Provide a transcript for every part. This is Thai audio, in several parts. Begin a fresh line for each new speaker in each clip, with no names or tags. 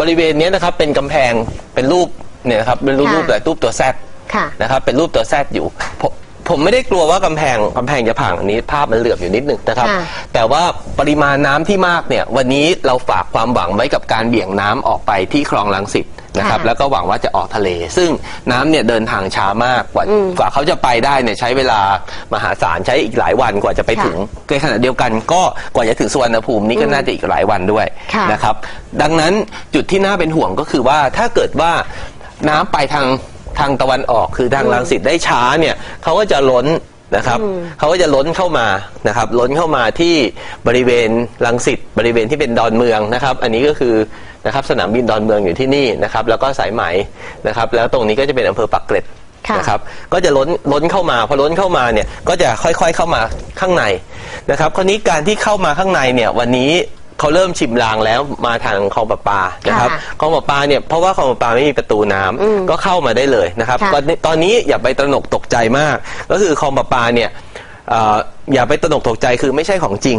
บริเวณเนี้ยนะครับเป็นกำแพงเป็นรูปเนี่ยนะครับเป็นรูป
ค่ะ
รูปแบบรูปตัวแซด
ค่ะ
นะครับเป็นรูปตัวแซดอยู่ผมผมไม่ได้กลัวว่ากำแพงกำแพงจะพังอันนี้ภาพมันเหลือบอยู่นิดหนึ่งนะครับ
ค่ะ
แต่ว่าปริมาณน้ำที่มากเนี่ยวันนี้เราฝากความหวังไว้กับการเบี่ยงน้ำออกไปที่คลองลังสิต นะครับ
ค่ะ
แล้วก็หวังว่าจะออกทะเล ซึ่งน้ำเนี่ยเดินทางช้ามากกว่า
อืม
กว่าเขาจะไปได้เนี่ยใช้เวลามหาศาลใช้อีกหลายวันกว่าจะไป
ค่ะ
ถึงในขณะเดียวกันก็กว่าจะถึงสุวรรณภูมินี่ก็น่าจะอีกหลายวันด้วย
ค่ะ
นะครับ ดังนั้นจุดที่น่าเป็นห่วงก็คือว่าถ้าเกิดว่าน้ำไปทางทางตะวันออกคือทางลังสิตได้ช้าเนี่ยเขาก็จะล้น นะครับเขาก็จะล้นเข้ามานะครับล้นเข้ามาที่บริเวณลังสิตบริเวณที่เป็นดอนเมืองนะครับ อันนี้ก็คือนะครับสนามบินดอนเมืองอยู่ที่นี่นะครับ แล้วก็สายไหมนะครับ แล้วตรงนี้ก็จะเป็นอำเภอปักเกร็ด
ค่ะ
นะครับก็จะล้นล้นเข้ามาพอล้นเข้ามาเนี่ยก็จะค่อยๆเข้ามาข้างในนะครับคราวนี้การที่เข้ามาข้างในเนี่ยวันนี้ เขาเริ่มชิมรางแล้วมาทางคลองประปานะครับ
ค่ะ
คลองประปาเนี่ยเพราะว่าคลองประปาไม่มีประตูน้ำ
อืม
ก็เข้ามาได้เลยนะครับ
ค่ะ
ตอนนี้ตอนนี้อย่าไปตระหนกตกใจมาก ก็คือคลองประปาเนี่ยเอ่ออย่าไปตระหนกตกใจคือไม่ใช่ของจริง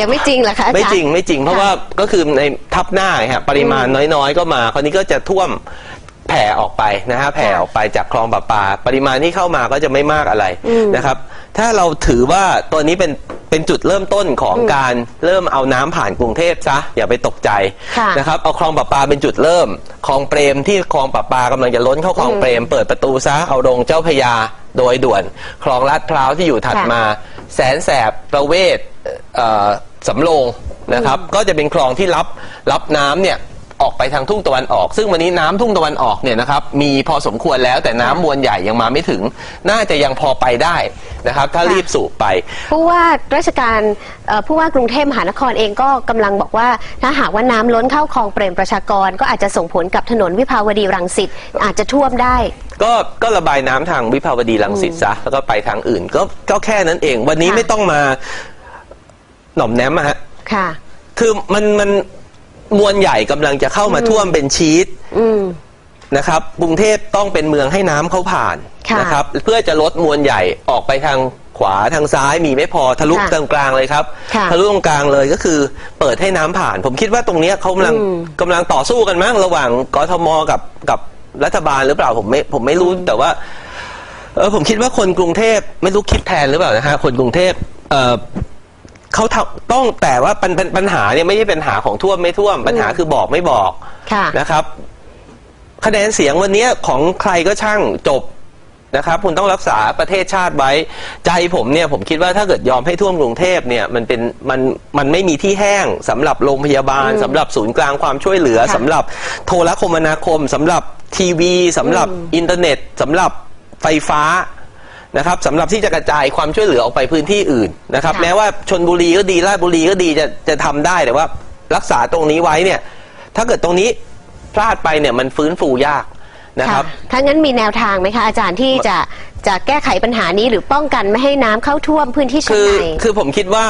ยังไม่จริงเหรอคะอาจารย์
ไม่จริงไม่จริงเพราะว่าก็คือในทับหน้าไงฮะปริมาณน้อยๆ ก็มาคราวนี้ก็จะท่วมแผ่ออกไปนะฮะแผ่ออกไปจากคลองประปา ปริมาณที่เข้ามาก็จะไม่มากอะไร
อืม
นะครับ ถ้าเราถือว่าตัวนี้เป็นเป็นจุดเริ่มต้นของการเริ่มเอาน้ำผ่านกรุงเทพซะอย่าไปตกใจ
ค่ะ
นะครับเอาคลองประปาเป็นจุดเริ่มคลองเปรมที่คลองประปากำลังจะล้นเข้าคลองเปรม เปิดประตูซะเอาลงเจ้าพระยาโดยด่วน คลองลาดพร้าวที่อยู่ถัด
ค่ะ
มา แสนแสบประเวศเอ่อสำโรงนะครับ ก็จะเป็นคลองที่รับรับน้ำเนี่ย ออกไปทางทุ่งตะวันออก ซึ่งวันนี้น้ำทุ่งตะวันออกเนี่ยนะครับมีพอสมควรแล้วแต่น้ำมวลใหญ่ยังมาไม่ถึง น่าจะยังพอไปได้นะครับ ถ้า
ค่ะ
รีบสูบไป
ผู้ว่าราชการเอ่อผู้ว่ากรุงเทพมหานครเองก็กำลังบอกว่าถ้าหากว่าน้ำล้นเข้าคลองเปรมประชากร ก็อาจจะส่งผลกับถนนวิภาวดีรังสิตอาจจะท่วมได้
ก็ก็ระบายน้ำทางวิภาวดีรังสิตซะแล้วก็ไปทางอื่น ก็ก็แค่นั้นเอง วันนี้
ค่ะ
ไม่ต้องมาหน่อมแนมอะฮะ
ค่ะ
คือมันมัน มวลใหญ่กำลังจะเข้ามาท่วมเป็นชีต
อืม
นะครับกรุงเทพต้องเป็นเมืองให้น้ำเขาผ่าน
ค่ะ
นะครับ เพื่อจะลดมวลใหญ่ออกไปทางขวาทางซ้ายมีไม่พอทะลุ
ค่ะ
ตรงกลางเลยครับ
ค่ะ
ทะลุตรงกลางเลยก็คือเปิดให้น้ำผ่าน ผมคิดว่าตรงเนี้ยเขากำลัง
อืม
กำลังต่อสู้กันมั้งระหว่างกทมกับกับรัฐบาลหรือเปล่าผมไม่ผมไม่รู้แต่ว่า เออผมคิดว่าคนกรุงเทพไม่รู้คิดแทนหรือเปล่านะฮะคนกรุงเทพเออ เขาทำต้องแต่ว่าปัญปัญปัญหาเนี่ยไม่ใช่ปัญหาของท่วมไม่ท่วม ปัญหาคือบอกไม่บอก
ค่ะ
นะครับ คะแนนเสียงวันนี้ของใครก็ช่างจบนะครับคุณต้องรักษาประเทศชาติไว้ ใจผมเนี่ยผมคิดว่าถ้าเกิดยอมให้ท่วมกรุงเทพเนี่ยมันเป็นมันมันไม่มีที่แห้งสำหรับโรงพยาบาลสำหรับศูนย์กลางความช่วยเหลือ
ค่ะ
สำหรับโทรคมนาคมสำหรับทีวีสำหรับอินเทอร์เน็ตสำหรับไฟฟ้า นะครับสำหรับที่จะกระจายความช่วยเหลือออกไปพื้นที่อื่นนะครับ
ค่ะ
แม้ว่าชนบุรีก็ดีราชบุรีก็ดีจะจะทำได้แต่ว่ารักษาตรงนี้ไว้เนี่ย ถ้าเกิดตรงนี้พลาดไปเนี่ยมันฟื้นฟูยากนะครับ
ถ้างั้นมีแนวทางไหมคะอาจารย์ที่จะจะแก้ไขปัญหานี้หรือป้องกันไม่ให้น้ำเข้าท่วมพื้นที่ชั้น
คือ
ใน
คือผมคิดว่า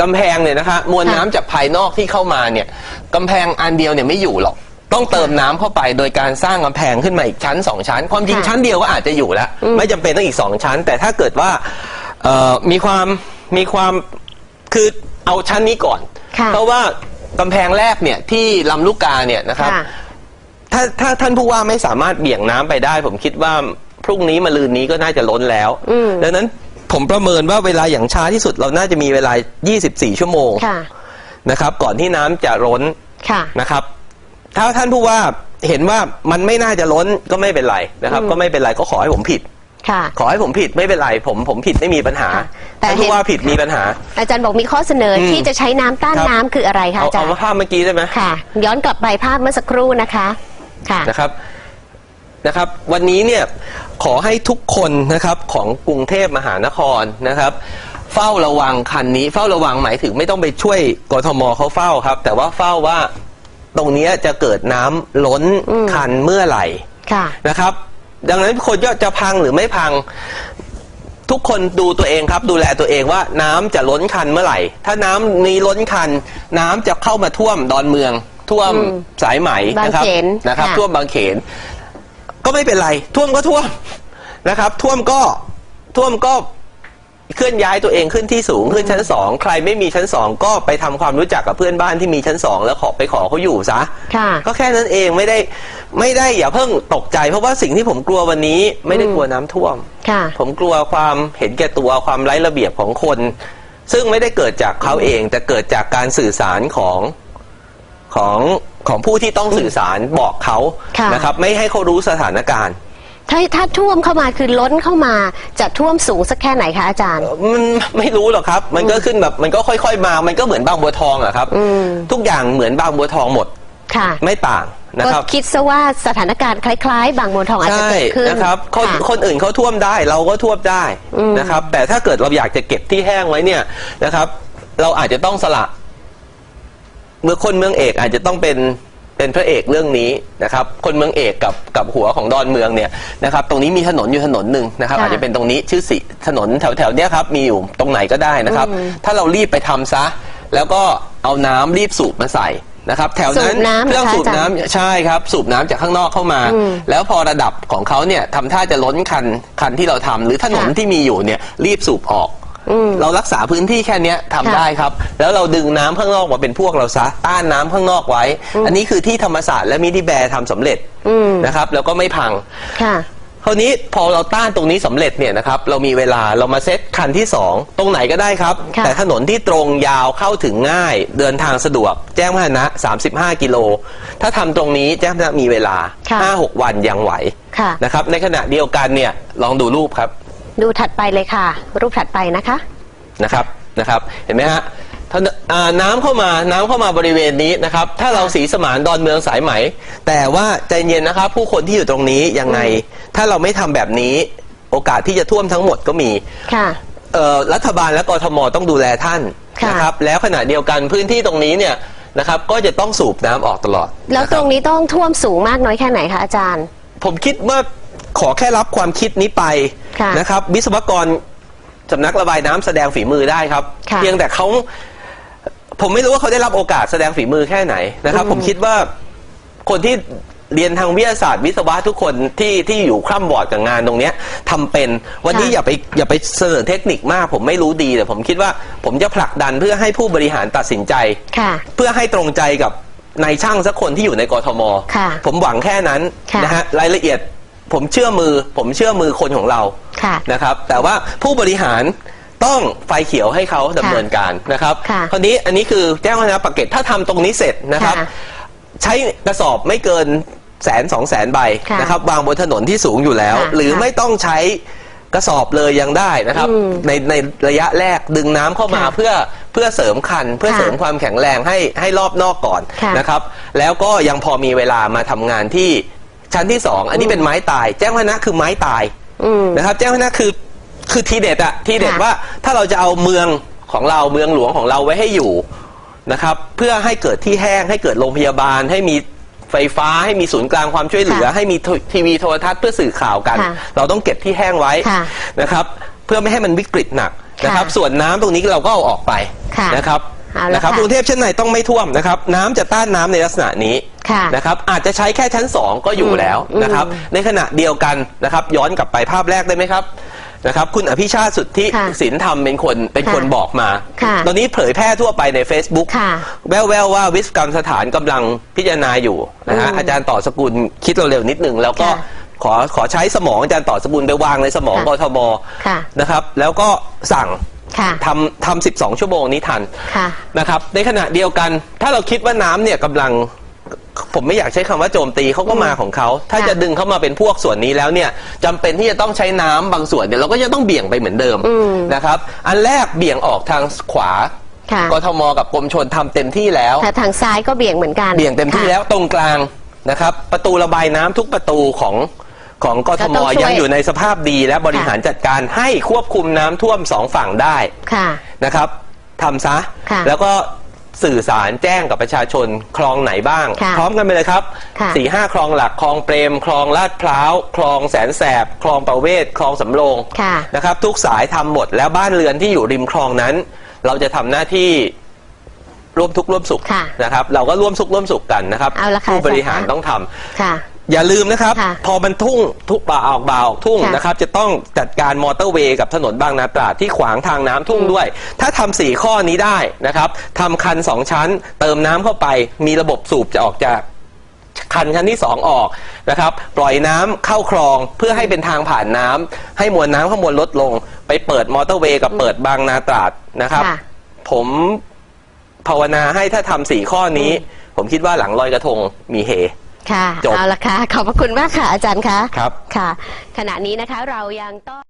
กำแพงเนี่ยนะคะมวล
ค่ะ
น้ำจากภายนอกที่เข้ามาเนี่ยกำแพงอันเดียวเนี่ยไม่อยู่หรอก ต้องเติมน้ำเข้าไปโดยการสร้างกำแพงขึ้นมาอีกชั้นสองชั้น ความจริง
ค่ะ
ชั้นเดียวก็อาจจะอยู่แล้ว
อืม
ไม่จำเป็นต้องอีกสองชั้น แต่ถ้าเกิดว่าเอ่อมีความมีความคือเอาชั้นนี้ก่อน
ค่ะ
เพราะว่ากำแพงแรกเนี่ยที่ลำลูกกาเนี่ยนะครับ
ค่ะ
ถ้าถ้าท่านผู้ว่าไม่สามารถเบี่ยงน้ำไปได้ ผมคิดว่าพรุ่งนี้มาลืนนี้ก็น่าจะล้นแล้ว
อืม
ดังนั้นผมประเมินว่าเวลาอย่างช้าที่สุดเราน่าจะมีเวลา 24 ชั่วโมง
ค่ะ
นะครับ ก่อนที่น้ำจะล้น
ค่ะ
นะครับ ถ้าท่านผู้ว่าเห็นว่ามันไม่น่าจะล้นก็ไม่เป็นไรนะครับ
อืม
ก็ไม่เป็นไรก็ขอให้ผมผิด
ค่ะ
ขอให้ผมผิดไม่เป็นไรผมผมผิดไม่มีปัญหา
ค่ะแต่
ท่าน
เห็
ผู้
น
ว่าผิดมีปัญหา
อาจารย์บอกมีข้อเสนออ
ม
ที่จะใช้น้ำต้าน
ครับ
น้ำคืออะไรคะ
เอา
อาจาร
เอา
ย์
มาภาพเมื่อกี้ได้ไหม
ค่ะ ย้อนกลับไปภาพเมื่อสักครู่นะคะ ค่ะ
นะครับนะครับ วันนี้เนี่ยขอให้ทุกคนนะครับของกรุงเทพมหานครนะครับ เฝ้าระวังคันนี้ เฝ้าระวังหมายถึงไม่ต้องไปช่วยกทมเขาเฝ้าครับ แต่ว่าเฝ้าว่า ตรงเนี้ยจะเกิดน้ำล้น
อืม
คันเมื่อไหร่
ค่ะ
นะครับ ดังนั้นคนจะจะพังหรือไม่พัง ทุกคนดูตัวเองครับ ดูแลตัวเองว่าน้ำจะล้นคันเมื่อไหร่ ถ้าน้ำนี้ล้นคัน น้ำจะเข้ามาท่วมดอนเมือง ท่วม
อืม
สายไหมนะครับ
บางเขน
นะครับ
ค่ะ
ท่วมบางเขน ก็ไม่เป็นไร ท่วมก็ท่วมนะครับ ท่วมก็ท่วมก็ เคลื่อนย้ายตัวเองขึ้นที่สูงขึ้นชั้นสองใครไม่มีชั้นสองก็ไปทำความรู้จักกับเพื่อนบ้านที่มีชั้นสองแล้วขอไปขอเขาอยู่ซะ
ค่ะ
ก็แค่นั้นเองไม่ได้ไม่ได้อย่าเพิ่งตกใจ เพราะว่าสิ่งที่ผมกลัววันนี้ไม่ได้กลัวน้ำท่วม
ค่ะ
ผมกลัวความเห็นแก่ตัวความไร้ระเบียบของคน ซึ่งไม่ได้เกิดจากเขาเอง แต่เกิดจากการสื่อสารของของของผู้ที่ต้องสื่อสารบอกเขา
ค่ะ
นะครับ ไม่ให้เขารู้สถานการณ์
ถ้าถ้าท่วมเข้ามาคือล้นเข้ามาจะท่วมสูงสักแค่ไหนคะอาจารย์
มันไม่รู้หรอกครับ มันก็ขึ้นแบบมันก็ค่อย ๆ มา มันก็เหมือนบางบัวทองอะครับ
อืม
ทุกอย่างเหมือนบางบัวทองหมด
ค่ะ
ไม่ต่างนะ
ก็
ครับ
คิดซะว่าสถานการณ์คล้ายๆ บางบัวทองอาจจะ
ใช่
เกิดขึ้น
นะครับคน
ค่ะ
คนอื่นเขาท่วมได้เราก็ท่วมได้
อืม
นะครับ แต่ถ้าเกิดเราอยากจะเก็บที่แห้งไว้เนี่ยนะครับ เราอาจจะต้องสละ เมื่อคนเมืองเอกอาจจะต้องเป็น เป็นพระเอกเรื่องนี้นะครับ คนเมืองเอกกับกับหัวของดอนเมืองเนี่ยนะครับ ตรงนี้มีถนนอยู่ถนนหนึ่งนะครับ
ค่ะ
อาจจะเป็นตรงนี้ชื่อสิถนนแถวแถวๆเนี้ยครับมีอยู่ตรงไหนก็ได้นะครับ
อืม
ถ้าเรารีบไปทำซะ แล้วก็เอาน้ำรีบสูบมาใส่นะครับแถวนั้น
สูบน้ำเหรอคะ
เครื่องสูบ
อาจารย์
น้ำใช่ครับ สูบน้ำจากข้างนอกเข้ามา
อืม
แล้วพอระดับของเขาเนี่ยทำท่าจะล้นคันคันที่เราทำหรือถนน
ค่ะ
ที่มีอยู่เนี่ยรีบสูบออก
อืม
เรารักษาพื้นที่แค่เนี้ยทำ
ค่ะ
ได้ครับ แล้วเราดึงน้ำข้างนอกมาเป็นพวกเราซะต้านน้ำข้างนอกไว้ อันนี้คือที่ธรรมศาสตร์และมินิแบร์ทำสำเร็จ
อืม
นะครับ แล้วก็ไม่พัง
ค่ะ
คราวนี้พอเราต้านตรงนี้สำเร็จเนี่ยนะครับเรามีเวลาเรามาเซตคันที่ 2 ตรงไหนก็ได้ครับ
ค่ะ
แต่ถนนที่ตรงยาวเข้าถึงง่าย เดินทางสะดวก แจ้งพาหนะ 35 กิโล ถ้าทำตรงนี้แจ้งพาหนะมีเวลา
ค่ะ
5-6 วันยังไหว
ค่ะ
นะครับในขณะเดียวกันเนี่ยลองดูรูปครับ
ดูถัดไปเลยค่ะ รูปถัดไปนะคะ
นะครับนะครับ เห็นไหมฮะถนนอ่าน้ำเข้ามาน้ำเข้ามาบริเวณนี้นะครับ ถ้าเราสีสมานดอนเมืองสายไหม แต่ว่าใจเย็นนะครับ ผู้คนที่อยู่ตรงนี้ยังไง ถ้าเราไม่ทำแบบนี้ โอกาสที่จะท่วมทั้งหมดก็มี
ค่ะ
เอ่อรัฐบาลและกทมต้องดูแลท่าน
ค่ะ
นะครับ แล้วขณะเดียวกันพื้นที่ตรงนี้เนี่ยนะครับก็จะต้องสูบน้ำออกตลอด
แล้ว
นะค
ต
บ
รงนี้ต้องท่วมสูงมากน้อยแค่ไหนคะอาจารย์
ผมคิดว่า ขอแค่รับความคิดนี้ไป
ค่ะ
นะครับ วิศวกรสำนักระบายน้ำแสดงฝีมือได้ครับ
ค่ะ
เพียงแต่เขาผมไม่รู้ว่าเขาได้รับโอกาสแสดงฝีมือแค่ไหนนะครับ
อืม
ผมคิดว่าคนที่เรียนทางวิทยาศาสตร์ วิศวะทุกคนที่ที่อยู่คร่ำวอร์ดกับงานตรงเนี้ยทำเป็นวันนี้อย่าไปอย่าไปเสนอเทคนิคมาก ผมไม่รู้ดีแต่ผมคิดว่าผมจะผลักดันเพื่อให้ผู้บริหารตัดสินใจ
ค่ะ
เพื่อให้ตรงใจกับนายช่างสักคนที่อยู่ในกทม
ค่ะ
ผมหวังแค่นั้น
ค่ะ
นะฮะรายละเอียด ผมเชื่อมือ ผมเชื่อมือคนของเรา
ค่ะ
นะครับ แต่ว่าผู้บริหารต้องไฟเขียวให้เขาดำเนินการนะครับ
ค่ะ
คราวนี้อันนี้คือแจ้งวัฒนะปากเกร็ดถ้าทำตรงนี้เสร็จนะครับ
ค่ะ
ใช้กระสอบไม่เกินแสนสองแสนใบ
ค่ะ
นะครับวางบนถนนที่สูงอยู่แล้ว
ค่ะ
หรือ
ค่ะ
ไม่ต้องใช้กระสอบเลยยังได้นะครับ
อืม
ในในระยะแรกดึงน้ำเข้ามา
ค่ะ
เพื่อเพื่อเสริมคัน เพื่อ
ค่ะ
เสริมความแข็งแรงให้ให้รอบนอกก่อน
ค่ะ
นะครับ แล้วก็ยังพอมีเวลามาทำงานที่ ชั้นที่สองอันนี้เป็นไม้ตาย แจ้งวัฒนะคือไม้ตาย
อืม
นะครับ แจ้งวัฒนะคือคือทีเด็ดอะทีเด็ด
ค่ะ
ว่าถ้าเราจะเอาเมืองของเราเมืองหลวงของเราไว้ให้อยู่นะครับ เพื่อให้เกิดที่แห้งให้เกิดโรงพยาบาล ให้มีไฟฟ้าให้มีศูนย์กลางความช่วยเหลือ
ค่ะ
ให้มีทีวีโทรทัศน์เพื่อสื่อข่าวกัน
ค่ะ
เราต้องเก็บที่แห้งไว้
ค่ะ
นะครับ เพื่อไม่ให้มันวิกฤตหนักนะครับ
ค่ะ
ส่วนน้ำตรงนี้เราก็เอาออกไป
ค่ะ
นะครับ
เอาละ
นะครับ
ค่ะ
กรุงเทพเช่นไหนต้องไม่ท่วมนะครับ น้ำจะต้านน้ำในลักษณะนี้
ค่ะ
นะครับอาจจะใช้แค่ชั้น 2 ก็อยู่
อืม
แล้วนะครับ
อืม
ในขณะเดียวกันนะครับ ย้อนกลับไปภาพแรกได้ไหมครับนะครับคุณอภิชาติสุทธิ
ค่ะ
ศิลธรรมเป็นคนเป็นคน
ค่ะ
บอกมา
ค่ะ
ตอนนี้เผยแพร่ทั่วไปใน Facebook
ค่ะ
แววๆว่าวิศวกรรมสถานกำลังพิจารณาอยู่นะฮะ
อืม
อาจารย์ต่อสกุลคิดเร็วๆนิดนึง แล้วก็
ค่ะ
ขอขอใช้สมองอาจารย์ต่อสกุลไปวางในสมอง
ค่ะ
กทม
ค่ะ
นะครับ แล้วก็สั่ง
ค่ะ
ทำทำสิบสองชั่วโมงนี้ทัน
ค่ะ
นะครับ ในขณะเดียวกันถ้าเราคิดว่าน้ำเนี่ยกำลัง ผมไม่อยากใช้คำว่าโจมตีเขาก็มาของเขาถ้า
ค่ะ
จะดึงเข้ามาเป็นพวกส่วนนี้แล้วเนี่ยจำเป็นที่จะต้องใช้น้ำบางส่วนเดี๋ยวเราก็จะต้องเบี่ยงไปเหมือนเดิม
อืม
นะครับอันแรกเบี่ยงออกทางขวา
ค่ะ
กทมกับกรมชนทำเต็มที่แล้ว
แต่ทางซ้ายก็เบี่ยงเหมือนกัน
เบี่ยงเต็มที่
ค่ะ
แล้วตรงกลางนะครับ ประตูระบายน้ำทุกประตูของของกท
ก็
ม
ต้องช่วย
ยังอยู่ในสภาพดีและบริหารจัดการให้ควบคุมน้ำท่วมสองฝั่งได้
ค่ะ
นะครับทำซะ
ค่ะ
แล้วก็ สื่อสารแจ้งกับประชาชนคลองไหนบ้าง
ค่ะ
พร้อมกันไปเลยครับ
ค่ะ
สี่ห้าคลองหลักคลองเปรม คลองลาดพร้าวคลองแสนแสบ คลองประเวศคลองสำโรง
ค่ะ
นะครับ ทุกสายทำหมดแล้วบ้านเรือนที่อยู่ริมคลองนั้น เราจะทำหน้าที่ร่วมทุกข์ร่วมสุข
ค่ะ
นะครับ เราก็ร่วมสุขร่วมสุขกันนะครับ
เอาละค่ะ
ผู้บริหาร
อาจารย์
ต้องทำ
ค่ะ
อย่าลืมนะครับ
ค่ะ
พอมันทุ่งทุกบ่าออกบ่าออกทุ่ง
ค่ะ
นะครับ จะต้องจัดการมอเตอร์เวย์กับถนนบางนาตราดที่ขวางทางน้ำทุ่งด้วย ถ้าทำสี่ข้อนี้ได้นะครับทำคันสองชั้น เติมน้ำเข้าไป มีระบบสูบจะออกจากคันชั้นที่สองออกนะครับ ปล่อยน้ำเข้าคลองเพื่อให้เป็นทางผ่านน้ำให้มวลน้ำข้างบนลดลง ไปเปิดมอเตอร์เวย์กับเปิดบางนาตราดนะครับ
ค่ะ
ผมภาวนาให้ถ้าทำสี่ข้อนี้ ผมคิดว่าหลังลอยกระทงมีเฮ
ค่ะ
จบ
เอาละค่ะ ขอบพระคุณมากค่ะอาจารย์คะ
ครับ
ค่ะ ขณะนี้นะคะเรายังต้อง